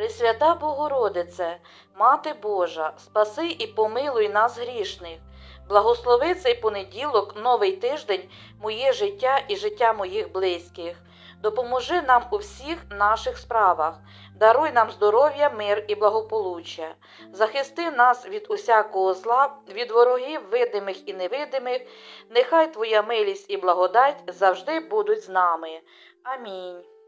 Пресвята Богородице, Мати Божа, спаси і помилуй нас грішних. Благослови цей понеділок, новий тиждень, моє життя і життя моїх близьких. Допоможи нам у всіх наших справах, даруй нам здоров'я, мир і благополуччя. Захисти нас від усякого зла, від ворогів видимих і невидимих. Нехай Твоя милість і благодать завжди будуть з нами. Амінь.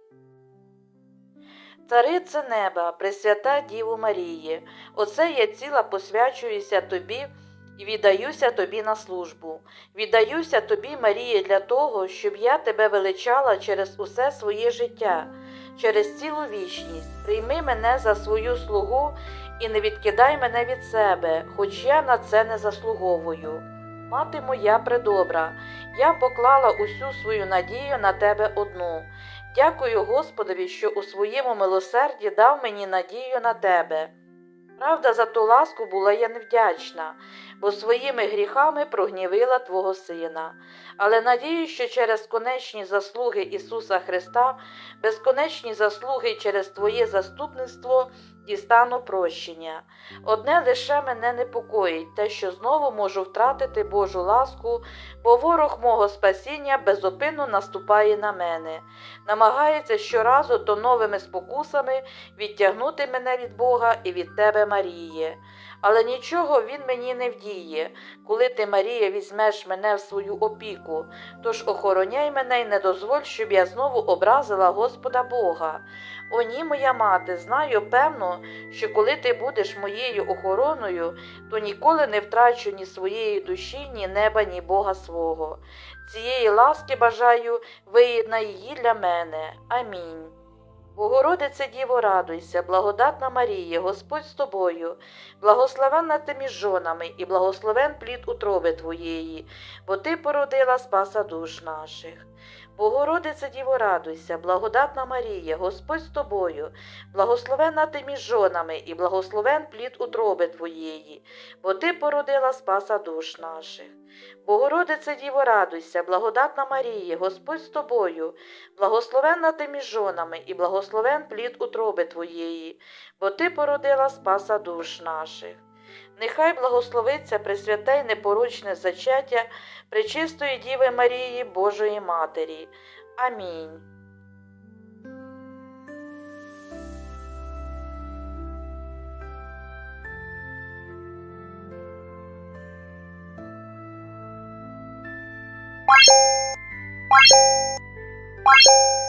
Царице неба, Пресвята Діву Марії, оце я ціла посвячуюся Тобі і віддаюся Тобі на службу. Віддаюся Тобі, Марії, для того, щоб я Тебе величала через усе своє життя, через цілу вічність. Прийми мене за свою слугу і не відкидай мене від себе, хоч я на це не заслуговую. Мати моя предобра, я поклала усю свою надію на тебе одну. Дякую Господові, що у своєму милосерді дав мені надію на тебе. Правда, за ту ласку була я невдячна, бо своїми гріхами прогнівила Твого Сина. Але надію, що через конечні заслуги Ісуса Христа, безконечні заслуги через Твоє заступництво дістану прощення. Одне лише мене непокоїть, те, що знову можу втратити Божу ласку, бо ворог мого спасіння безопинно наступає на мене, намагається щоразу то новими спокусами відтягнути мене від Бога і від Тебе, Маріє. Але нічого він мені не вдіє, коли ти, Марія, візьмеш мене в свою опіку, тож охороняй мене й не дозволь, щоб я знову образила Господа Бога. О, ні, моя мати, знаю певно, що коли ти будеш моєю охороною, то ніколи не втрачу ні своєї душі, ні неба, ні Бога свого. Цієї ласки бажаю виєднай її для мене. Амінь. Богородице Діво, радуйся, благодатна Марія, Господь з тобою, благословенна ти між жонами і благословен плід утроби твоєї, бо ти породила спаса душ наших. Богородице Діво, радуйся, благодатна Марія, Господь з тобою, благословенна ти між жонами і благословен плід утроби твоєї, бо ти породила спаса душ наших. Богородице Діво, радуйся, благодатна Марія, Господь з тобою, благословенна ти між жонами і благословен плід утроби твоєї, бо ти породила спаса душ наших. Нехай благословиться Пресвяте й непорочне зачаття Пречистої Діви Марії Божої Матері. Амінь. Bye.